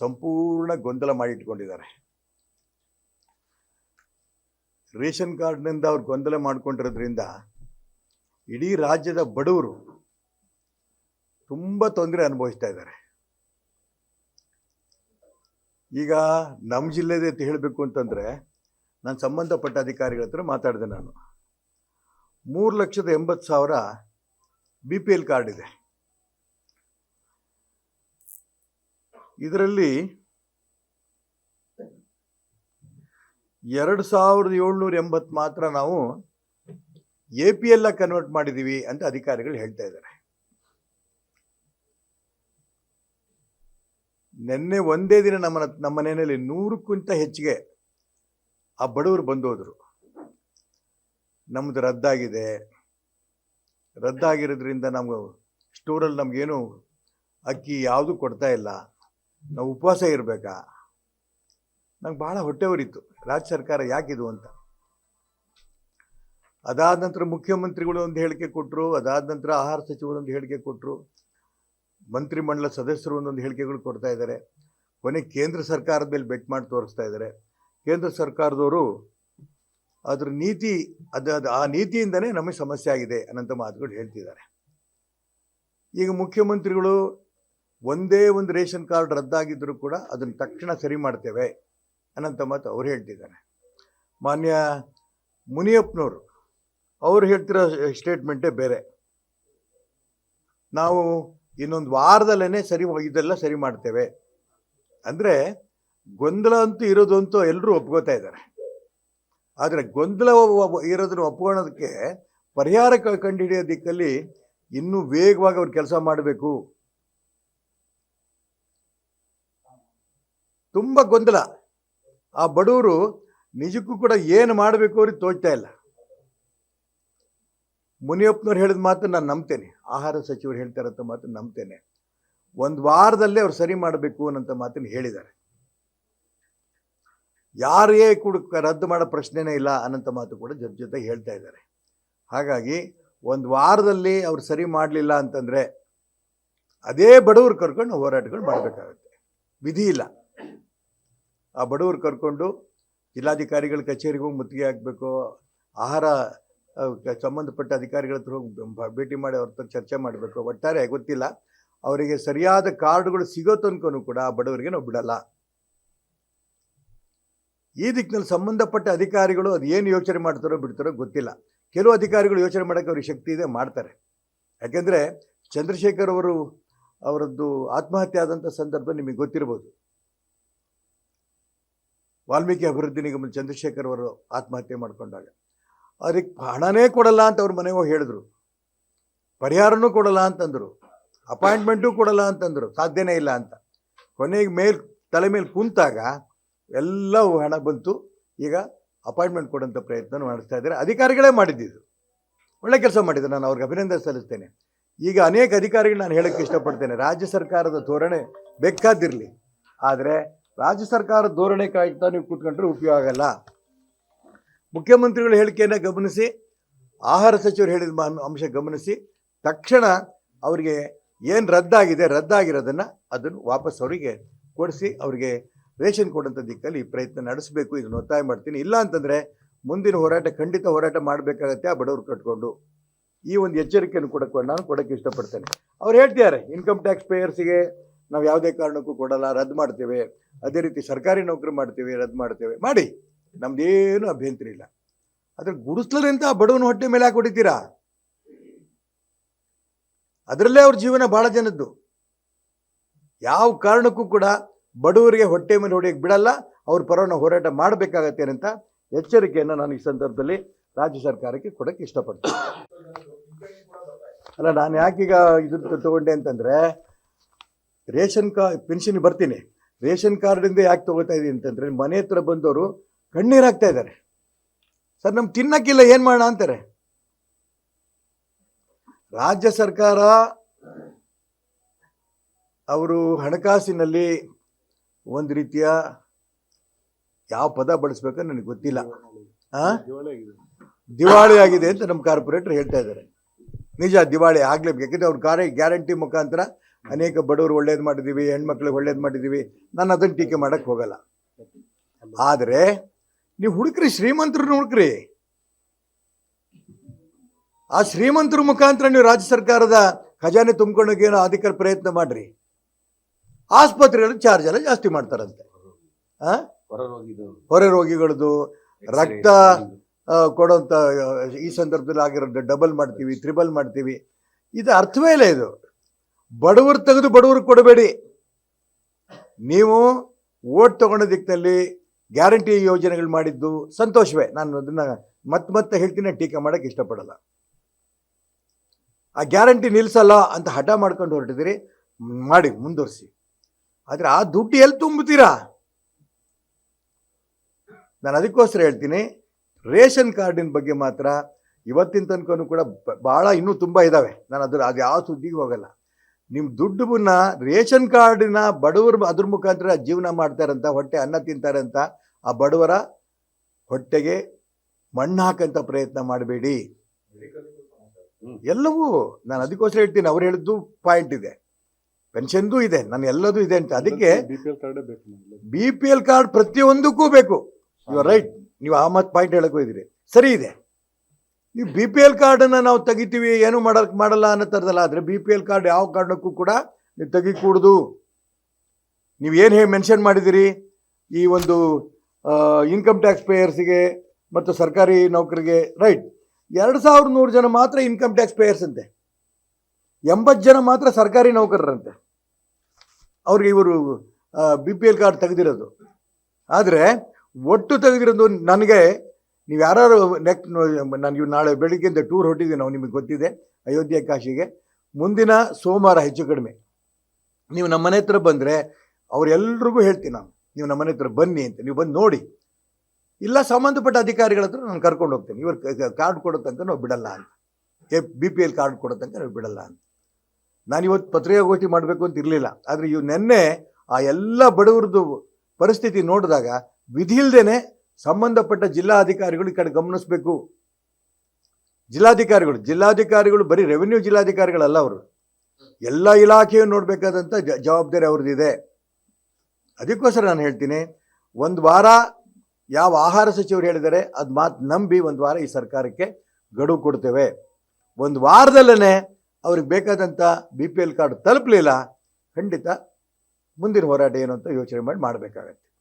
ಸಂಪೂರ್ಣ ಗೊಂದಲ ಮಾಡಿಟ್ಕೊಂಡಿದ್ದಾರೆ. ರೇಷನ್ ಕಾರ್ಡ್ನಿಂದ ಅವ್ರು ಗೊಂದಲ ಮಾಡ್ಕೊಂಡಿರೋದ್ರಿಂದ ಇಡೀ ರಾಜ್ಯದ ಬಡವರು ತುಂಬ ತೊಂದರೆ ಅನುಭವಿಸ್ತಾ ಇದ್ದಾರೆ. ಈಗ ನಮ್ಮ ಜಿಲ್ಲೆದೇ ಹೇಳಬೇಕು ಅಂತಂದರೆ ನಾನು ಸಂಬಂಧಪಟ್ಟ ಅಧಿಕಾರಿಗಳ ಹತ್ರ ಮಾತಾಡಿದೆ ನಾನು. ಮೂರು ಲಕ್ಷದ ಎಂಬತ್ತು ಸಾವಿರ ಬಿ ಪಿ ಎಲ್ ಕಾರ್ಡ್ ಇದೆ. ಇದರಲ್ಲಿ ಎರಡು ಸಾವಿರದ ಏಳ್ನೂರ ಎಂಬತ್ತು ಮಾತ್ರ ನಾವು ಎ ಪಿ ಎಲ್ಲ ಕನ್ವರ್ಟ್ ಮಾಡಿದ್ದೀವಿ ಅಂತ ಅಧಿಕಾರಿಗಳು ಹೇಳ್ತಾ ಇದ್ದಾರೆ. ನಿನ್ನೆ ಒಂದೇ ದಿನ ನಮ್ಮ ನಮ್ಮ ಮನೆಯಲ್ಲಿ ನೂರಕ್ಕಿಂತ ಹೆಚ್ಚಿಗೆ ಆ ಬಡವರು ಬಂದು ಹೋದರು ನಮ್ಮದು ರದ್ದಾಗಿದೆ. ರದ್ದಾಗಿರೋದ್ರಿಂದ ನಮ್ಗೆ ಸ್ಟೋರಲ್ಲಿ ನಮಗೇನು ಅಕ್ಕಿ ಯಾವುದು ಕೊಡ್ತಾ ಇಲ್ಲ. ನಾವು ಉಪವಾಸ ಇರಬೇಕಾ? ನಂಗೆ ಭಾಳ ಹೊಟ್ಟೆ ಉರಿತು ರಾಜ್ಯ ಸರ್ಕಾರ ಯಾಕಿದು ಅಂತ? ಅದಾದ ನಂತರ ಮುಖ್ಯಮಂತ್ರಿಗಳು ಒಂದು ಹೇಳಿಕೆ ಕೊಟ್ಟರು ಅದಾದ ನಂತರ ಆಹಾರ ಸಚಿವರು ಒಂದು ಹೇಳಿಕೆ ಕೊಟ್ಟರು ಮಂತ್ರಿಮಂಡಲ ಸದಸ್ಯರು ಒಂದೊಂದು ಹೇಳಿಕೆಗಳು ಕೊಡ್ತಾ ಇದ್ದಾರೆ ಕೊನೆ ಕೇಂದ್ರ ಸರ್ಕಾರದ ಮೇಲೆ ಬೆಟ್ ಮಾಡಿ ತೋರಿಸ್ತಾ ಇದ್ದಾರೆ ಕೇಂದ್ರ ಸರ್ಕಾರದವರು ಅದ್ರ ನೀತಿ, ಅದು ಅದು, ಆ ನೀತಿಯಿಂದನೇ ನಮಗೆ ಸಮಸ್ಯೆ ಆಗಿದೆ ಅನ್ನೋಂಥ ಮಾತುಗಳು ಹೇಳ್ತಿದ್ದಾರೆ. ಈಗ ಮುಖ್ಯಮಂತ್ರಿಗಳು ಒಂದೇ ಒಂದು ರೇಷನ್ ಕಾರ್ಡ್ ರದ್ದಾಗಿದ್ದರೂ ಕೂಡ ಅದನ್ನು ತಕ್ಷಣ ಸರಿ ಮಾಡ್ತೇವೆ ಅನ್ನೋಂಥ ಮಾತು ಅವ್ರು ಹೇಳ್ತಿದ್ದಾರೆ. ಮಾನ್ಯ ಮುನಿಯಪ್ಪನವರು, ಅವ್ರು ಹೇಳ್ತಿರೋ ಸ್ಟೇಟ್ಮೆಂಟೇ ಬೇರೆ. ನಾವು ಇನ್ನೊಂದು ವಾರದಲ್ಲೇ ಸರಿ ಇದೆಲ್ಲ ಸರಿ ಮಾಡ್ತೇವೆ. ಅಂದರೆ ಗೊಂದಲ ಅಂತೂ ಇರೋದು ಅಂತೂ ಎಲ್ಲರೂ ಒಪ್ಕೋತಾ ಇದ್ದಾರೆ. ಆದರೆ ಗೊಂದಲ ಇರೋದನ್ನು ಒಪ್ಕೊಳ್ಳೋದಕ್ಕೆ ಪರಿಹಾರ ಕಂಡುಹಿಡಿಯೋ ದಿಕ್ಕಲ್ಲಿ ಇನ್ನೂ ವೇಗವಾಗಿ ಅವ್ರು ಕೆಲಸ ಮಾಡಬೇಕು. ತುಂಬ ಗೊಂದಲ. ಆ ಬಡವರು ನಿಜಕ್ಕೂ ಕೂಡ ಏನು ಮಾಡಬೇಕು ಅವ್ರಿಗೆ ತೋಚ್ತಾ ಇಲ್ಲ. ಮುನಿಯಪ್ಪನವ್ರು ಹೇಳಿದ ಮಾತು ನಾನು ನಂಬ್ತೇನೆ. ಆಹಾರ ಸಚಿವರು ಅಂತ ಮಾತು ನಂಬ್ತೇನೆ. ಒಂದು ವಾರದಲ್ಲೇ ಅವ್ರು ಸರಿ ಮಾಡಬೇಕು ಅನ್ನೋಂಥ ಮಾತನ್ನು ಹೇಳಿದ್ದಾರೆ. ಯಾರೇ ಕೂಡ ರದ್ದು ಮಾಡೋ ಪ್ರಶ್ನೆನೇ ಇಲ್ಲ ಅನ್ನೋಂಥ ಮಾತು ಕೂಡ ಜೊತೆ ಜೊತೆ ಹೇಳ್ತಾ ಇದ್ದಾರೆ. ಹಾಗಾಗಿ ಒಂದು ವಾರದಲ್ಲಿ ಅವ್ರು ಸರಿ ಮಾಡಲಿಲ್ಲ ಅಂತಂದರೆ ಅದೇ ಬಡವ್ರು ಕರ್ಕೊಂಡು ಹೋರಾಟಗಳು ಮಾಡಬೇಕಾಗುತ್ತೆ. ವಿಧಿ ಇಲ್ಲ. ಆ ಬಡವರು ಕರ್ಕೊಂಡು ಜಿಲ್ಲಾಧಿಕಾರಿಗಳ ಕಚೇರಿಗೆ ಹೋಗಿ ಮುತ್ತಿಗೆ ಹಾಕಬೇಕು, ಆಹಾರ ಸಂಬಂಧಪಟ್ಟ ಅಧಿಕಾರಿಗಳ ಹತ್ರ ಹೋಗಿ ಭೇಟಿ ಮಾಡಿ ಅವ್ರ ಹತ್ರ ಚರ್ಚೆ ಮಾಡಬೇಕು. ಒಟ್ಟಾರೆ ಗೊತ್ತಿಲ್ಲ, ಅವರಿಗೆ ಸರಿಯಾದ ಕಾರ್ಡ್ಗಳು ಸಿಗೋ ತನಕನೂ ಕೂಡ ಆ ಬಡವರಿಗೆ ನಾವು ಬಿಡಲ್ಲ. ಈ ದಿಕ್ಕಿನಲ್ಲಿ ಸಂಬಂಧಪಟ್ಟ ಅಧಿಕಾರಿಗಳು ಅದು ಏನು ಯೋಚನೆ ಮಾಡ್ತಾರೋ ಬಿಡ್ತಾರೋ ಗೊತ್ತಿಲ್ಲ. ಕೆಲವು ಅಧಿಕಾರಿಗಳು ಯೋಚನೆ ಮಾಡೋಕ್ಕೆ ಅವ್ರಿಗೆ ಶಕ್ತಿ ಇದೆ, ಮಾಡ್ತಾರೆ. ಯಾಕೆಂದರೆ ಚಂದ್ರಶೇಖರ್ ಅವರು, ಅವರದ್ದು ಆತ್ಮಹತ್ಯೆ ಆದಂಥ ಸಂದರ್ಭ ನಿಮಗೆ ಗೊತ್ತಿರ್ಬೋದು. ವಾಲ್ಮೀಕಿ ಅಭಿವೃದ್ಧಿ ನಿಗಮ ಚಂದ್ರಶೇಖರ್ ಅವರು ಆತ್ಮಹತ್ಯೆ ಮಾಡಿಕೊಂಡಾಗ. ಅದಕ್ಕೆ ಹಣನೇ ಕೊಡಲ್ಲ ಅಂತ ಅವ್ರ ಮನೆಗೆ ಹೋಗಿ ಹೇಳಿದ್ರು. ಪರಿಹಾರನೂ ಕೊಡಲ್ಲ ಅಂತಂದರು. ಅಪಾಯಿಂಟ್ಮೆಂಟೂ ಕೊಡಲ್ಲ ಅಂತಂದರು. ಸಾಧ್ಯನೇ ಇಲ್ಲ ಅಂತ. ಕೊನೆಗೆ ಮೇಲ್, ತಲೆ ಮೇಲೆ ಕುಂತಾಗ ಎಲ್ಲವೂ ಹಣ ಬಂತು. ಈಗ ಅಪಾಯಿಂಟ್ಮೆಂಟ್ ಕೊಡೋಂಥ ಪ್ರಯತ್ನ ಮಾಡಿಸ್ತಾ ಇದ್ದಾರೆ. ಅಧಿಕಾರಿಗಳೇ ಮಾಡಿದ್ದಿದ್ದು ಒಳ್ಳೆ ಕೆಲಸ ಮಾಡಿದ್ದಾರೆ ನಾನು ಅವ್ರಿಗೆ ಅಭಿನಂದನೆ ಸಲ್ಲಿಸ್ತೇನೆ. ಈಗ ಅನೇಕ ಅಧಿಕಾರಿಗಳು ನಾನು ಹೇಳೋಕ್ಕೆ ಇಷ್ಟಪಡ್ತೇನೆ. ರಾಜ್ಯ ಸರ್ಕಾರದ ಧೋರಣೆ ಬೇಕಾದಿರಲಿ. ಆದರೆ ರಾಜ್ಯ ಸರ್ಕಾರ ಧೋರಣೆ ಕಾಯ್ತಾ ನೀವು ಕೂತ್ಕೊಂಡ್ರೆ ಉಪಯೋಗ ಆಗಲ್ಲ. ಮುಖ್ಯಮಂತ್ರಿಗಳ ಹೇಳಿಕೆಯನ್ನು ಗಮನಿಸಿ, ಆಹಾರ ಸಚಿವರು ಹೇಳಿದ ಅಂಶ ಗಮನಿಸಿ, ತಕ್ಷಣ ಅವರಿಗೆ ಏನು ರದ್ದಾಗಿದೆ, ರದ್ದಾಗಿರೋದನ್ನು ಅದನ್ನು ವಾಪಸ್ ಅವರಿಗೆ ಕೊಡಿಸಿ, ಅವರಿಗೆ ರೇಷನ್ ಕೊಡೋಂಥ ದಿಕ್ಕಲ್ಲಿ ಈ ಪ್ರಯತ್ನ ನಡೆಸಬೇಕು, ಇದನ್ನು ಒತ್ತಾಯ ಮಾಡ್ತೀನಿ. ಇಲ್ಲ ಅಂತಂದರೆ ಮುಂದಿನ ಹೋರಾಟ ಖಂಡಿತ ಹೋರಾಟ ಮಾಡಬೇಕಾಗತ್ತೆ, ಆ ಬಡವರು ಕಟ್ಕೊಂಡು. ಈ ಒಂದು ಎಚ್ಚರಿಕೆಯನ್ನು ಕೊಡಕ್ಕೆ ನಾನು ಕೊಡೋಕ್ಕೆ ಇಷ್ಟಪಡ್ತೇನೆ. ಅವ್ರು ಹೇಳ್ತಿದ್ದಾರೆ ಇನ್ಕಮ್ ಟ್ಯಾಕ್ಸ್ ಪೇಯರ್ಸಿಗೆ ನಾವು ಯಾವುದೇ ಕಾರಣಕ್ಕೂ ಕೊಡಲ್ಲ, ರದ್ದು ಮಾಡ್ತೇವೆ. ಅದೇ ರೀತಿ ಸರ್ಕಾರಿ ನೌಕರಿ ಮಾಡ್ತೇವೆ, ರದ್ದು ಮಾಡ್ತೇವೆ. ಮಾಡಿ. ನಮ್ದೇನು ಅಭ್ಯಂತರ ಇಲ್ಲ. ಆದರೆ ಆ ಬಡವನ ಹೊಟ್ಟೆ ಮೇಲೆ ಯಾಕೆ ಹೊಡಿತೀರಾ ಅದರಲ್ಲೇ ಅವ್ರ ಜೀವನ ಭಾಳ ಜನದ್ದು. ಯಾವ ಕಾರಣಕ್ಕೂ ಕೂಡ ಬಡವರಿಗೆ ಹೊಟ್ಟೆ ಮೇಲೆ ಹೊಡೆಯಕ್ಕೆ ಬಿಡಲ್ಲ, ಅವ್ರ ಪರವನ್ನು ಹೋರಾಟ ಮಾಡಬೇಕಾಗತ್ತೆ ಅಂತ ಎಚ್ಚರಿಕೆಯನ್ನು ನಾನು ಈ ಸಂದರ್ಭದಲ್ಲಿ ರಾಜ್ಯ ಸರ್ಕಾರಕ್ಕೆ ಕೊಡಕ್ಕೆ ಇಷ್ಟಪಡ್ತೀನಿ. ಅಲ್ಲ, ನಾನು ಯಾಕೀಗ ಇದು ತಗೊಂಡೆ ಅಂತಂದರೆ ರೇಷನ್ ಕಾ, ಪೆನ್ಷನ್ ಬರ್ತೀನಿ. ರೇಷನ್ ಕಾರ್ಡಿಂದ ಯಾಕೆ ತಗೋತಾ ಇದ್ದೀನಿ ಅಂತಂದರೆ ಮನೆ ಹತ್ರ ಬಂದವರು ಕಣ್ಣೀರು ಹಾಕ್ತಾ ಇದ್ದಾರೆ. ಸರ್, ನಮ್ಗೆ ತಿನ್ನಕ್ಕಿಲ್ಲ, ಏನು ಮಾಡೋಣ ಅಂತಾರೆ? ರಾಜ್ಯ ಸರ್ಕಾರ ಅವರು ಹಣಕಾಸಿನಲ್ಲಿ ಒಂದು ರೀತಿಯ ಯಾವ ಪದ ಬಳಸ್ಬೇಕು ನನಗೆ ಗೊತ್ತಿಲ್ಲ? ದಿವಾಳಿ ಆಗಿದೆ ಅಂತ ನಮ್ಮ ಕಾರ್ಪೊರೇಟರ್ ಹೇಳ್ತಾ ಇದ್ದಾರೆ. ನಿಜ, ದಿವಾಳಿ ಆಗ್ಲೇಬೇಕು. ಯಾಕಂದ್ರೆ ಅವ್ರ ಗ್ಯಾರಂಟಿ ಮುಖಾಂತರ ಅನೇಕ ಬಡವರು ಒಳ್ಳೇದು ಮಾಡಿದ್ದೀವಿ, ಹೆಣ್ಮಕ್ಳಿಗೆ ಒಳ್ಳೇದು ಮಾಡಿದ್ದೀವಿ. ನಾನು ಅದನ್ನು ಟೀಕೆ ಮಾಡಕ್ಕೆ ಹೋಗಲ್ಲ. ಆದರೆ ನೀವು ಹುಡುಕ್ರಿ, ಶ್ರೀಮಂತರು ಹುಡುಕ್ರಿ. ಆ ಶ್ರೀಮಂತರ ಮುಖಾಂತರ ನೀವು ರಾಜ್ಯ ಸರ್ಕಾರದ ಖಜಾನೆ ತುಂಬಿಕೊಳ್ಳೋಕೆ ಏನೋ ಅಧಿಕಾರ ಪ್ರಯತ್ನ ಮಾಡ್ರಿ. ಆಸ್ಪತ್ರೆಗಳು ಚಾರ್ಜ್ ಎಲ್ಲ ಜಾಸ್ತಿ ಮಾಡ್ತಾರಂತೆ? ಹೊರ ರೋಗಿಗಳದ್ದು ರಕ್ತ ಕೊಡೋಂಥ ಈ ಸಂದರ್ಭದಲ್ಲಿ ಆಗಿರೋದು ಡಬಲ್ ಮಾಡ್ತೀವಿ, ತ್ರಿಬಲ್ ಮಾಡ್ತೀವಿ. ಇದು ಅರ್ಥವೇ ಇಲ್ಲ ಇದು. ಬಡವರು ತೆಗೆದು ಬಡವರು ಕೊಡಬೇಡಿ. ನೀವು ಓಟ್ ತಗೊಂಡ ದಿಕ್ಕಿನಲ್ಲಿ ಗ್ಯಾರಂಟಿ ಯೋಜನೆಗಳು ಮಾಡಿದ್ದು ಸಂತೋಷವೇ. ನಾನು ಅದನ್ನ ಮತ್ತೆ ಮತ್ತೆ ಹೇಳ್ತೀನಿ, ಟೀಕೆ ಮಾಡಕ್ಕೆ ಇಷ್ಟಪಡಲ್ಲ. ಆ ಗ್ಯಾರಂಟಿ ನಿಲ್ಸಲ್ಲ ಅಂತ ಹಠ ಮಾಡ್ಕೊಂಡು ಹೊರಟಿದ್ದೀರಿ, ಮಾಡಿ, ಮುಂದುವರಿಸಿ. ಆದರೆ ಆ ದುಡ್ಡು ಎಲ್ಲಿ ತುಂಬುತ್ತೀರಾ ನಾನು ಅದಕ್ಕೋಸ್ಕರ ಹೇಳ್ತೀನಿ, ರೇಷನ್ ಕಾರ್ಡಿನ ಬಗ್ಗೆ ಮಾತ್ರ ಇವತ್ತಿನ ತನಕನೂ ಕೂಡ ಭಾಳ ಇನ್ನೂ ತುಂಬ ಇದ್ದಾವೆ ನಾನು ಅದ್ರ ಅದು ಯಾವ ಸುದ್ದಿಗೂ ಹೋಗಲ್ಲ. ನಿಮ್ಮ ದುಡ್ಡನ್ನ ರೇಷನ್ ಕಾರ್ಡಿನ ಬಡವರು ಅದ್ರ ಮುಖಾಂತರ ಜೀವನ ಮಾಡ್ತಾರಂತ ಹೊಟ್ಟೆ ಅನ್ನ ತಿಂತಾರಂತ ಆ ಬಡವರ ಹೊಟ್ಟೆಗೆ ಮಣ್ಣು ಹಾಕಂತ ಪ್ರಯತ್ನ ಮಾಡಬೇಡಿ. ಎಲ್ಲವೂ ನಾನು ಅದಕ್ಕೋಸ್ಕರ ಹೇಳ್ತೀನಿ ಅವ್ರು ಹೇಳಿದ್ದು ಪಾಯಿಂಟ್ ಇದೆ. ಪೆನ್ಷನ್ದು ಇದೆ ನಾನು ಎಲ್ಲದೂ ಇದೆ ಅಂತ. ಅದಕ್ಕೆ ಬಿ ಪಿ ಎಲ್ ಕಾರ್ಡ್ ಪ್ರತಿಯೊಂದಕ್ಕೂ ಬೇಕು. ಯು ಆರ್ ರೈಟ್ ನೀವು ಆ ಮತ್ತೆ ಪಾಯಿಂಟ್ ಹೇಳಕ್ ಹೋಗಿದ್ದೀರಿ ಸರಿ ಇದೆ. ನೀವು ಬಿ ಪಿ ಎಲ್ ಕಾರ್ಡನ್ನು ನಾವು ತೆಗಿತೀವಿ, ಏನು ಮಾಡೋಕ್ಕೆ ಮಾಡಲ್ಲ ಅನ್ನೋ ಥರದಲ್ಲ ಆದರೆ ಬಿ ಪಿ ಎಲ್ ಕಾರ್ಡ್ ಯಾವ ಕಾರಣಕ್ಕೂ ಕೂಡ ನೀವು ತೆಗಿಕೂಡ್ದು. ನೀವು ಏನು ಹೇಗೆ ಮೆನ್ಷನ್ ಮಾಡಿದ್ದೀರಿ ಈ ಒಂದು ಇನ್ಕಮ್ ಟ್ಯಾಕ್ಸ್ ಪೇಯರ್ಸಿಗೆ ಮತ್ತು ಸರ್ಕಾರಿ ನೌಕರಿಗೆ ರೈಟ್ ಎರಡು ಸಾವಿರದ ನೂರು ಜನ ಮಾತ್ರ ಇನ್ಕಮ್ ಟ್ಯಾಕ್ಸ್ ಪೇಯರ್ಸ್ ಅಂತೆ. ಎಂಬತ್ತು ಜನ ಮಾತ್ರ ಸರ್ಕಾರಿ ನೌಕರರಂತೆ. ಅವ್ರಿಗೆ ಇವರು ಬಿ ಪಿ ಎಲ್ ಕಾರ್ಡ್ ತೆಗೆದಿರೋದು. ಆದರೆ, ಒಟ್ಟು ತೆಗೆದಿರೋದು ನನಗೆ ನೀವು ಯಾರು ನೆಕ್ ನಾನು ನಾಳೆ ಬೆಳಿಗ್ಗೆಯಿಂದ ಟೂರ್ ಹೊಟ್ಟಿದ್ದೀವಿ ನಾವು ನಿಮಗೆ ಗೊತ್ತಿದೆ, ಅಯೋಧ್ಯೆ ಕಾಶಿಗೆ. ಮುಂದಿನ ಸೋಮವಾರ ಹೆಚ್ಚು ಕಡಿಮೆ. ನೀವು ನಮ್ಮ ಮನೆ ಹತ್ರ ಬಂದರೆ ಅವರೆಲ್ರಿಗೂ ಹೇಳ್ತೀನಿ ನಾನು, ನೀವು ನಮ್ಮ ಮನೆ ಹತ್ರ ಬನ್ನಿ ಅಂತ, ನೀವು ಬಂದು ನೋಡಿ. ಇಲ್ಲ ಸಂಬಂಧಪಟ್ಟ ಅಧಿಕಾರಿಗಳ ಹತ್ರ ನಾನು ಕರ್ಕೊಂಡು ಹೋಗ್ತೇನೆ. ಇವರು ಕಾರ್ಡ್ ಕೊಡೋ ತನಕ ನಾವು ಬಿಡಲ್ಲ ಅಂತ. A B P L card ಕೊಡೋ ತನಕ ನಾವು ಬಿಡಲ್ಲ ಅಂತ. ನಾನು ಇವತ್ತು ಪತ್ರಿಕಾಗೋಷ್ಠಿ ಮಾಡಬೇಕು ಅಂತ ಇರಲಿಲ್ಲ. ಆದರೆ ಇವು ನೆನ್ನೆ ಆ ಎಲ್ಲ ಬಡವರದ್ದು ಪರಿಸ್ಥಿತಿ ನೋಡಿದಾಗ ವಿಧಿ ಇಲ್ದೇನೆ ಸಂಬಂಧಪಟ್ಟ ಜಿಲ್ಲಾಧಿಕಾರಿಗಳು ಈ ಕಡೆ ಗಮನಿಸಬೇಕು. ಜಿಲ್ಲಾಧಿಕಾರಿಗಳು ಜಿಲ್ಲಾಧಿಕಾರಿಗಳು ಬರೀ ರೆವಿನ್ಯೂ ಜಿಲ್ಲಾಧಿಕಾರಿಗಳಲ್ಲ ಅವರು. ಎಲ್ಲ ಇಲಾಖೆಯು ನೋಡಬೇಕಾದಂಥ ಜವಾಬ್ದಾರಿ ಅವ್ರದ್ದಿದೆ. ಅದಕ್ಕೋಸ್ಕರ ನಾನು ಹೇಳ್ತೀನಿ, ಒಂದು ವಾರ ಯಾವ ಆಹಾರ ಸಚಿವರು ಹೇಳಿದರೆ ಅದು ಮಾತು ನಂಬಿ ಒಂದು ವಾರ ಈ ಸರ್ಕಾರಕ್ಕೆ ಗಡುವು ಕೊಡ್ತೇವೆ. ಒಂದು ವಾರದಲ್ಲೇ ಅವ್ರಿಗೆ ಬೇಕಾದಂಥ ಬಿ ಪಿ ಎಲ್ ಕಾರ್ಡ್ ತಲುಪಲಿಲ್ಲ, ಖಂಡಿತ ಮುಂದಿನ ಹೋರಾಟ ಏನು ಅಂತ ಯೋಚನೆ ಮಾಡಿ ಮಾಡಬೇಕಾಗತ್ತೆ.